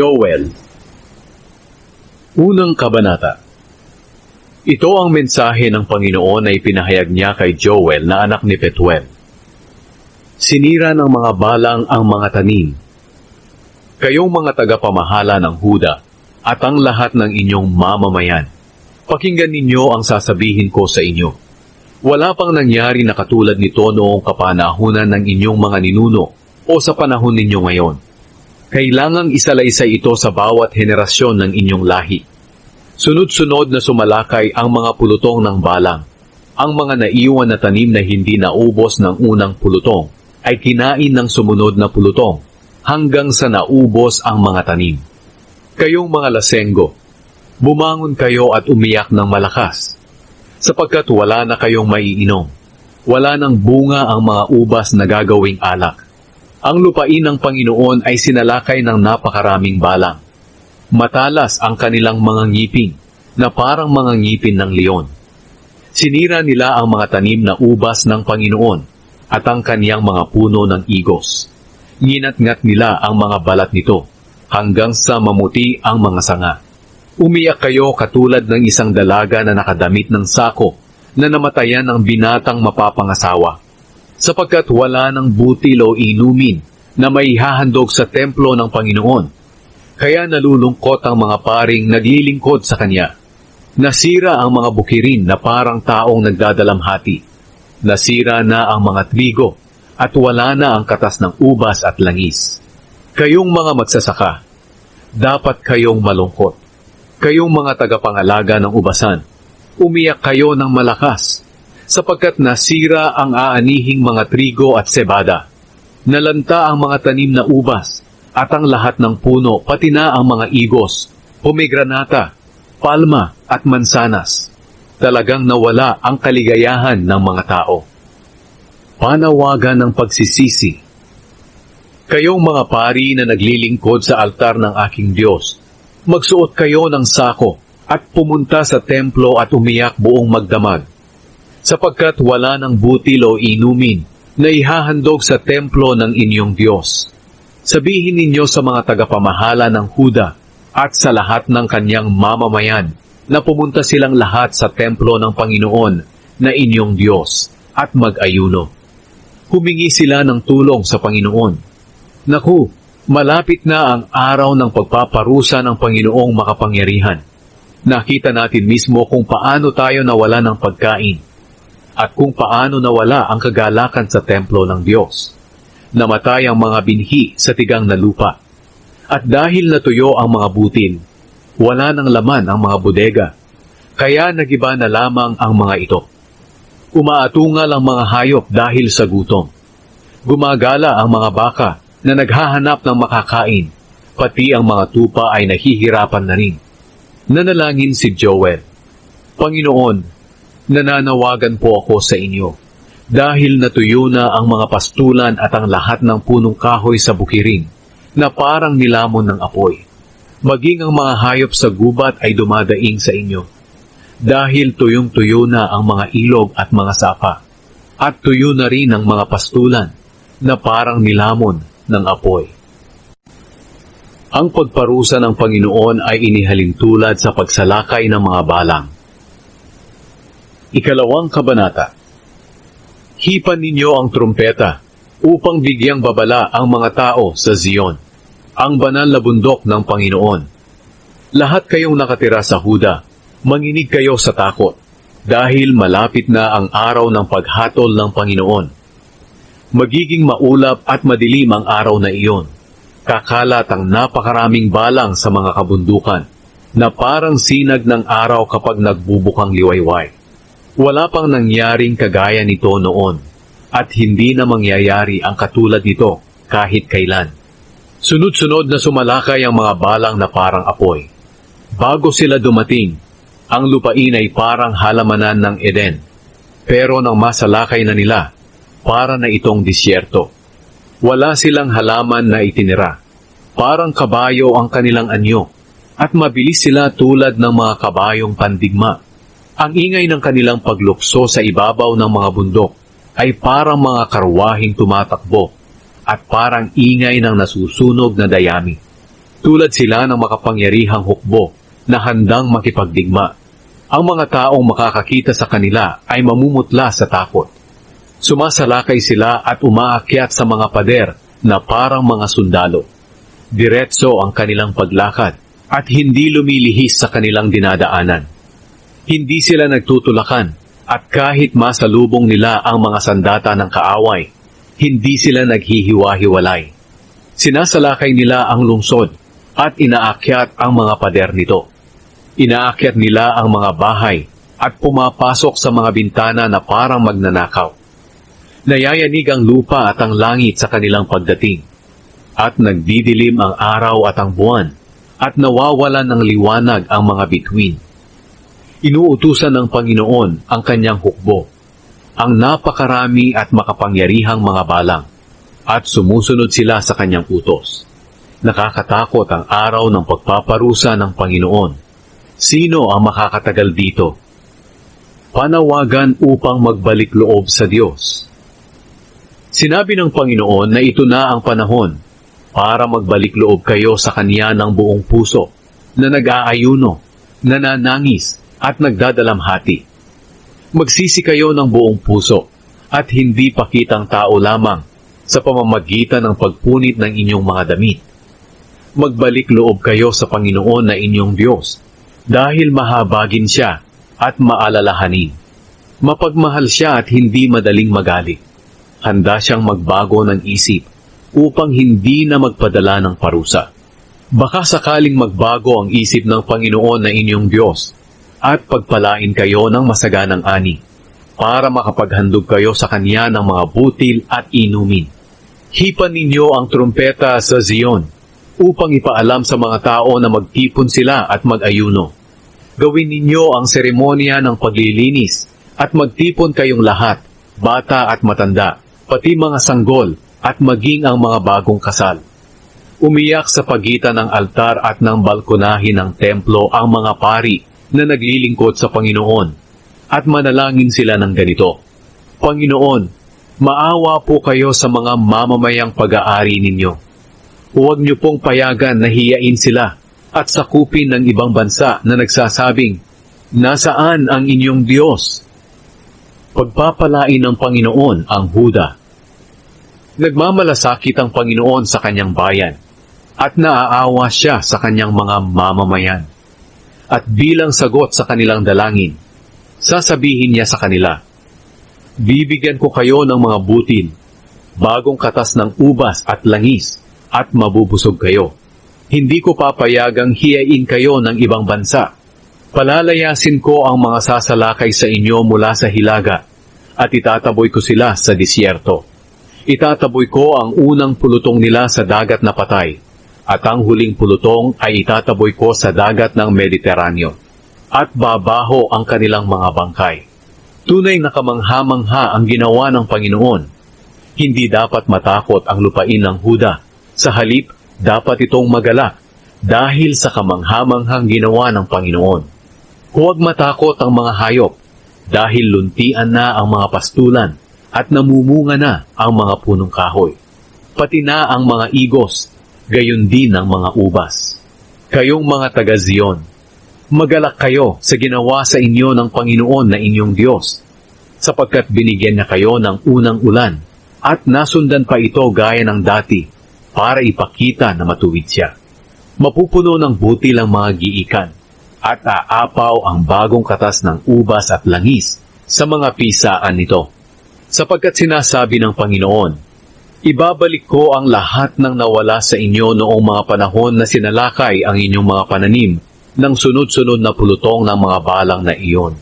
Joel Unang Kabanata Ito ang mensahe ng Panginoon na ipinahayag niya kay Joel na anak ni Petuel. Sinira ng mga balang ang mga tanim. Kayong mga tagapamahala ng Huda at ang lahat ng inyong mamamayan. Pakinggan ninyo ang sasabihin ko sa inyo. Wala pang nangyari na katulad nito noong kapanahunan ng inyong mga ninuno o sa panahon ninyo ngayon. Kailangang isalaysay ito sa bawat henerasyon ng inyong lahi. Sunod-sunod na sumalakay ang mga pulutong ng balang. Ang mga naiwan na tanim na hindi naubos ng unang pulutong ay kinain ng sumunod na pulutong hanggang sa naubos ang mga tanim. Kayong mga lasenggo, bumangon kayo at umiyak ng malakas, sapagkat wala na kayong maiinom. Wala ng bunga ang mga ubas na gagawing alak. Ang lupain ng Panginoon ay sinalakay ng napakaraming balang. Matalas ang kanilang mga ngipin, na parang mga ngipin ng leon. Sinira nila ang mga tanim na ubas ng Panginoon at ang kaniyang mga puno ng igos. Nginat-ngat nila ang mga balat nito hanggang sa mamuti ang mga sanga. Umiyak kayo katulad ng isang dalaga na nakadamit ng sako na namatayan ng binatang mapapangasawa sapagkat wala ng butil o inumin na may hahandog sa templo ng Panginoon. Kaya nalulungkot ang mga paring naglilingkod sa Kanya. Nasira ang mga bukirin na parang taong nagdadalamhati. Nasira na ang mga trigo at wala na ang katas ng ubas at langis. Kayong mga magsasaka, dapat kayong malungkot. Kayong mga tagapangalaga ng ubasan, umiyak kayo ng malakas sapagkat nasira ang aanihing mga trigo at sebada. Nalanta ang mga tanim na ubas at ang lahat ng puno pati na ang mga igos, pomegranata, palma at mansanas. Talagang nawala ang kaligayahan ng mga tao. Panawagan ng pagsisisi Kayong mga pari na naglilingkod sa altar ng aking Diyos, magsuot kayo ng sako at pumunta sa templo at umiyak buong magdamag sapagkat wala ng butil o inumin na ihahandog sa templo ng inyong Diyos. Sabihin ninyo sa mga tagapamahala ng Huda at sa lahat ng kanyang mamamayan na pumunta silang lahat sa templo ng Panginoon na inyong Diyos at mag-ayuno. Humingi sila ng tulong sa Panginoon. Naku, malapit na ang araw ng pagpaparusa ng Panginoong makapangyarihan. Nakita natin mismo kung paano tayo nawala ng pagkain at kung paano nawala ang kagalakan sa templo ng Diyos. Namatay ang mga binhi sa tigang na lupa. At dahil natuyo ang mga butil, wala ng laman ang mga bodega, kaya nagiba na lamang ang mga ito. Umaatungal ang mga hayop dahil sa gutom. Gumagala ang mga baka na naghahanap ng makakain, pati ang mga tupa ay nahihirapan na rin. Nanalangin si Joel, Panginoon, nananawagan po ako sa inyo. Dahil natuyo na ang mga pastulan at ang lahat ng punong kahoy sa bukirin, na parang nilamon ng apoy. Maging ang mga hayop sa gubat ay dumadaing sa inyo. Dahil tuyong-tuyo na ang mga ilog at mga sapa, at tuyo na rin ang mga pastulan, na parang nilamon ng apoy. Ang pagparusa ng Panginoon ay inihalintulad sa pagsalakay ng mga balang Ikalawang Kabanata Hipan ninyo ang trumpeta upang bigyang babala ang mga tao sa Zion, ang banal na bundok ng Panginoon. Lahat kayong nakatira sa Huda, manginig kayo sa takot, dahil malapit na ang araw ng paghatol ng Panginoon. Magiging maulap at madilim ang araw na iyon. Kakalat ang napakaraming balang sa mga kabundukan, na parang sinag ng araw kapag nagbubukang liwayway. Wala pang nangyaring kagaya nito noon at hindi na mangyayari ang katulad nito kahit kailan. Sunod-sunod na sumalakay ang mga balang na parang apoy. Bago sila dumating, ang lupain ay parang halamanan ng Eden. Pero nang masalakay na nila, para na itong disyerto. Wala silang halaman na itinira. Parang kabayo ang kanilang anyo, at mabilis sila tulad ng mga kabayong pandigma. Ang ingay ng kanilang paglukso sa ibabaw ng mga bundok ay parang mga karwahing tumatakbo at parang ingay ng nasusunog na dayami. Tulad sila ng makapangyarihang hukbo na handang makipagdigma. Ang mga taong makakakita sa kanila ay mamumutla sa takot. Sumasalakay sila at umaakyat sa mga pader na parang mga sundalo. Diretso ang kanilang paglakad at hindi lumilihis sa kanilang dinadaanan. Hindi sila nagtutulakan at kahit masalubong nila ang mga sandata ng kaaway, hindi sila naghihiwa-hiwalay. Sinasalakay nila ang lungsod at inaakyat ang mga pader nito. Inaakyat nila ang mga bahay at pumapasok sa mga bintana na parang magnanakaw. Nayayanig ang lupa at ang langit sa kanilang pagdating. At nagdidilim ang araw at ang buwan at nawawalan ng liwanag ang mga bituin. Inuutusan ng Panginoon ang kanyang hukbo, ang napakarami at makapangyarihang mga balang, at sumusunod sila sa kanyang utos. Nakakatakot ang araw ng pagpaparusa ng Panginoon. Sino ang makakatagal dito? Panawagan upang magbalik loob sa Diyos. Sinabi ng Panginoon na ito na ang panahon para magbalik loob kayo sa Kanya ng buong puso, na nag-aayuno, nananangis, at nagdadalamhati. Magsisi kayo ng buong puso, at hindi pakitang tao lamang sa pamamagitan ng pagpunit ng inyong mga damit. Magbalik loob kayo sa Panginoon na inyong Diyos, dahil mahabagin siya at maalalahanin. Mapagmahal siya at hindi madaling magalit. Handa siyang magbago ng isip upang hindi na magpadala ng parusa. Baka sakaling magbago ang isip ng Panginoon na inyong Diyos at pagpalain kayo ng masaganang ani para makapaghandog kayo sa Kanya ng mga butil at inumin. Hipan ninyo ang trumpeta sa Zion upang ipaalam sa mga tao na magtipon sila at mag-ayuno. Gawin ninyo ang seremonya ng paglilinis at magtipon kayong lahat, bata at matanda, pati mga sanggol at maging ang mga bagong kasal. Umiyak sa pagitan ng altar at ng balkonahin ng templo ang mga pari na naglilingkod sa Panginoon at manalangin sila ng ganito. Panginoon, maawa po kayo sa mga mamamayang pag-aari ninyo. Huwag niyo pong payagan na hiyain sila at sakupin ng ibang bansa na nagsasabing, Nasaan ang inyong Diyos? Pagpapalain ng Panginoon ang Huda Nagmamalasakit ang Panginoon sa kanyang bayan at naaawa siya sa kanyang mga mamamayan. At bilang sagot sa kanilang dalangin, sasabihin niya sa kanila, Bibigyan ko kayo ng mga butil, bagong katas ng ubas at langis, at mabubusog kayo. Hindi ko papayagang hiyain kayo ng ibang bansa. Palalayasin ko ang mga sasalakay sa inyo mula sa hilaga, at itataboy ko sila sa disyerto. Itataboy ko ang unang pulutong nila sa dagat na patay, at ang huling pulutong ay itataboy ko sa dagat ng Mediteraneo, at babaho ang kanilang mga bangkay. Tunay na kamangha-mangha ang ginawa ng Panginoon. Hindi dapat matakot ang lupain ng Huda. Sa halip, dapat itong magalak dahil sa kamangha-manghang ginawa ng Panginoon. Huwag matakot ang mga hayop dahil luntian na ang mga pastulan at namumunga na ang mga punong kahoy. Pati na ang mga igos, gayon din ang mga ubas. Kayong mga taga-Zion, magalak kayo sa ginawa sa inyo ng Panginoon na inyong Diyos, sapagkat binigyan niya kayo ng unang ulan, at nasundan pa ito gaya ng dati, para ipakita na matuwid siya. Mapupuno ng butil ang mga giikan, at aapaw ang bagong katas ng ubas at langis sa mga pisaan nito sapagkat sinasabi ng Panginoon, Ibabalik ko ang lahat ng nawala sa inyo noong mga panahon na sinalakay ang inyong mga pananim ng sunod-sunod na pulutong ng mga balang na iyon.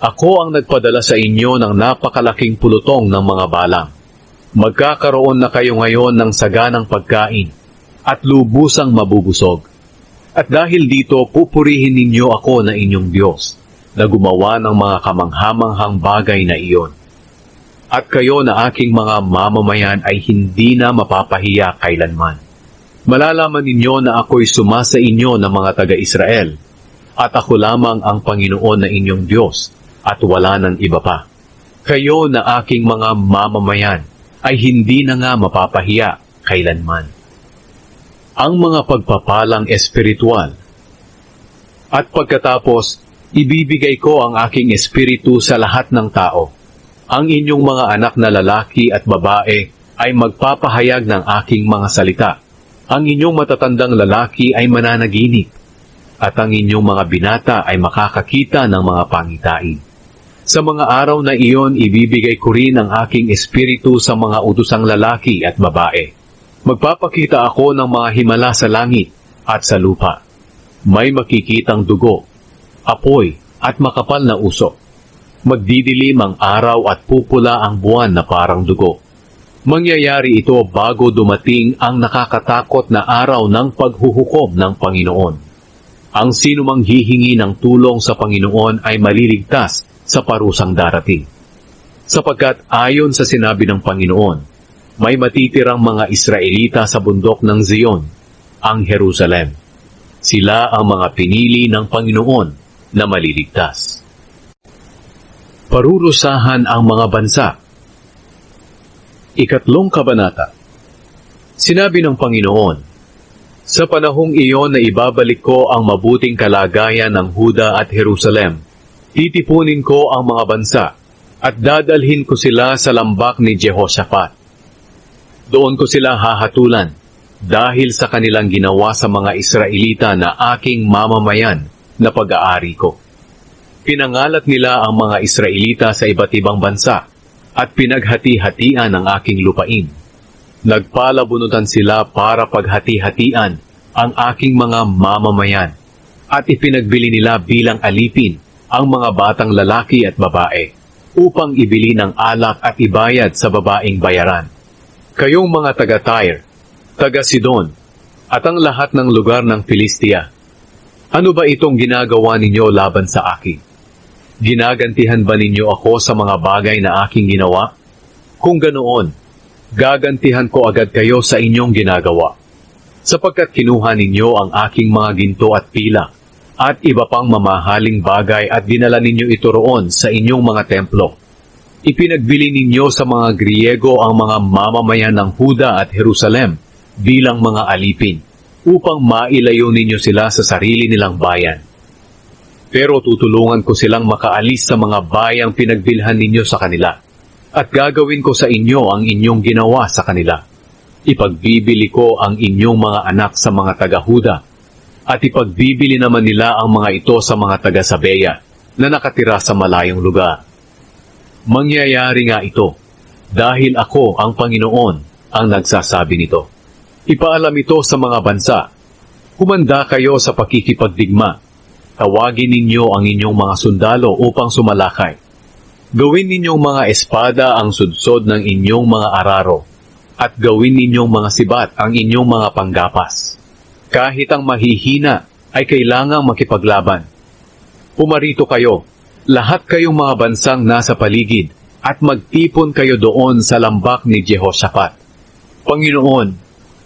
Ako ang nagpadala sa inyo ng napakalaking pulutong ng mga balang. Magkakaroon na kayo ngayon ng saganang pagkain at lubusang mabubusog. At dahil dito, pupurihin ninyo ako na inyong Diyos na gumawa ng mga kamanghamanghang bagay na iyon at kayo na aking mga mamamayan ay hindi na mapapahiya kailanman. Malalaman ninyo na ako'y sumasa inyo ng mga taga-Israel, at ako lamang ang Panginoon na inyong Diyos, at wala ng iba pa. Kayo na aking mga mamamayan ay hindi na nga mapapahiya kailanman. ang mga pagpapalang espiritual. At pagkatapos, ibibigay ko ang aking espiritu sa lahat ng tao. Ang inyong mga anak na lalaki at babae ay magpapahayag ng aking mga salita. Ang inyong matatandang lalaki ay mananaginip. At ang inyong mga binata ay makakakita ng mga pangitain. Sa mga araw na iyon, ibibigay ko rin ang aking espiritu sa mga utusang lalaki at babae. Magpapakita ako ng mga himala sa langit at sa lupa. May makikitang dugo, apoy at makapal na usok. Magdidilim ang araw at pupula ang buwan na parang dugo. Mangyayari ito bago dumating ang nakakatakot na araw ng paghuhukom ng Panginoon. Ang sinumang hihingi ng tulong sa Panginoon ay maliligtas sa parusang darating. Sapagkat ayon sa sinabi ng Panginoon, may matitirang mga Israelita sa bundok ng Zion, ang Jerusalem. Sila ang mga pinili ng Panginoon na maliligtas. Parurusahan ang mga bansa. Ikatlong Kabanata Sinabi ng Panginoon, Sa panahong iyon na ibabalik ko ang mabuting kalagayan ng Huda at Jerusalem, titipunin ko ang mga bansa at dadalhin ko sila sa lambak ni Jehoshaphat. Doon ko sila hahatulan dahil sa kanilang ginawa sa mga Israelita na aking mamamayan na pag-aari ko. Pinangalat nila ang mga Israelita sa iba't ibang bansa at pinaghati-hatian ang aking lupain. Nagpalabunutan sila para paghati-hatian ang aking mga mamamayan at ipinagbili nila bilang alipin ang mga batang lalaki at babae upang ibili ng alak at ibayad sa babaeng bayaran. Kayong mga taga-Tyre, taga-Sidon, at ang lahat ng lugar ng Filistia, ano ba itong ginagawa ninyo laban sa akin? Ginagantihan ba ninyo ako sa mga bagay na aking ginawa? Kung ganoon, gagantihan ko agad kayo sa inyong ginagawa. Sapagkat kinuha ninyo ang aking mga ginto at pila, at iba pang mamahaling bagay at dinala ninyo ito roon sa inyong mga templo. Ipinagbili ninyo sa mga Griego ang mga mamamayan ng Huda at Jerusalem bilang mga alipin upang mailayo ninyo sila sa sarili nilang bayan. Pero tutulungan ko silang makaalis sa mga bayang pinagbilhan ninyo sa kanila at gagawin ko sa inyo ang inyong ginawa sa kanila. Ipagbibili ko ang inyong mga anak sa mga taga-Huda at ipagbibili naman nila ang mga ito sa mga taga-Sabeya na nakatira sa malayong lugar. Mangyayari nga ito dahil ako ang Panginoon ang nagsasabi nito. Ipaalam ito sa mga bansa. Humanda kayo sa pakikipagdigma. Tawagin ninyo ang inyong mga sundalo upang sumalakay. Gawin ninyong mga espada ang sudsod ng inyong mga araro at gawin ninyong mga sibat ang inyong mga panggapas. Kahit ang mahihina ay kailangang makipaglaban. Pumarito kayo, lahat kayong mga bansang nasa paligid, at magtipon kayo doon sa lambak ni Jehoshaphat. Panginoon,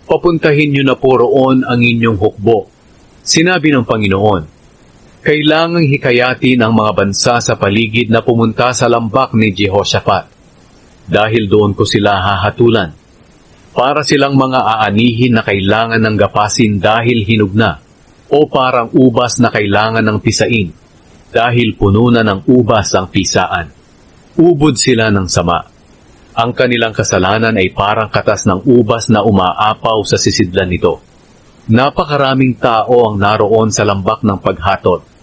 papuntahin niyo na po roon ang inyong hukbo. Sinabi ng Panginoon, kailangang hikayatin ang mga bansa sa paligid na pumunta sa lambak ni Jehoshaphat. Dahil doon ko sila hahatulan. Para silang mga aanihin na kailangan ng gapasin dahil hinug na, o parang ubas na kailangan ng pisain, dahil puno na ng ubas ang pisaan. Ubod sila ng sama. Ang kanilang kasalanan ay parang katas ng ubas na umaapaw sa sisidlan nito. Napakaraming tao ang naroon sa lambak ng paghatol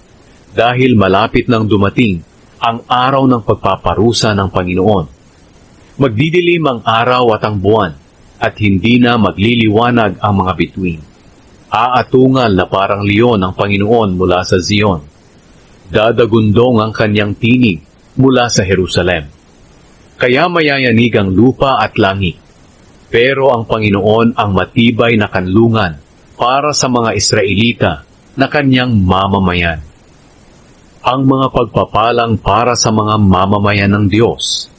dahil malapit nang dumating ang araw ng pagpaparusa ng Panginoon. Magdidilim ang araw at ang buwan at hindi na magliliwanag ang mga bituin. Aatungal na parang leon ang Panginoon mula sa Zion. Dadagundong ang kanyang tinig mula sa Jerusalem. Kaya mayayanig ang lupa at langit. Pero ang Panginoon ang matibay na kanlungan para sa mga Israelita na kanyang mamamayan. Ang mga pagpapalang para sa mga mamamayan ng Diyos.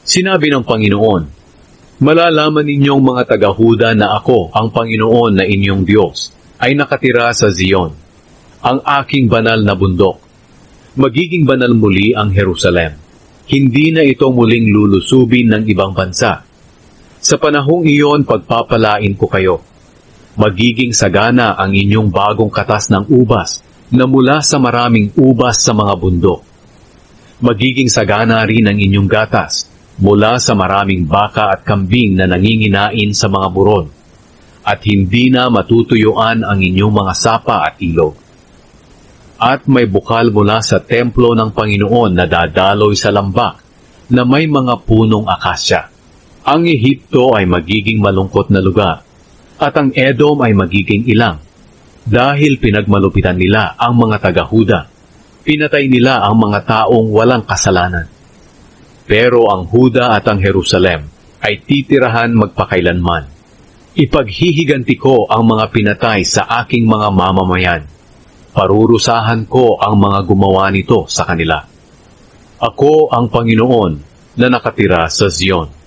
Sinabi ng Panginoon, Malalaman ninyong mga tagahuda na ako, ang Panginoon na inyong Diyos, ay nakatira sa Zion, ang aking banal na bundok. Magiging banal muli ang Jerusalem. Hindi na ito muling lulusubin ng ibang bansa. Sa panahong iyon, pagpapalain ko kayo. Magiging sagana ang inyong bagong katas ng ubas na mula sa maraming ubas sa mga bundok. Magiging sagana rin ang inyong gatas mula sa maraming baka at kambing na nanginginain sa mga buron. At hindi na matutuyuan ang inyong mga sapa at ilog. At may bukal mula sa templo ng Panginoon na dadaloy sa lambak na may mga punong akasya. Ang Ehipto ay magiging malungkot na lugar at ang Edom ay magiging ilang dahil pinagmalupitan nila ang mga taga-Huda. Pinatay nila ang mga taong walang kasalanan. Pero ang Huda at ang Jerusalem ay titirahan magpakailanman. Ipaghihiganti ko ang mga pinatay sa aking mga mamamayan. Parurusahan ko ang mga gumawa nito sa kanila. Ako ang Panginoon na nakatira sa Zion.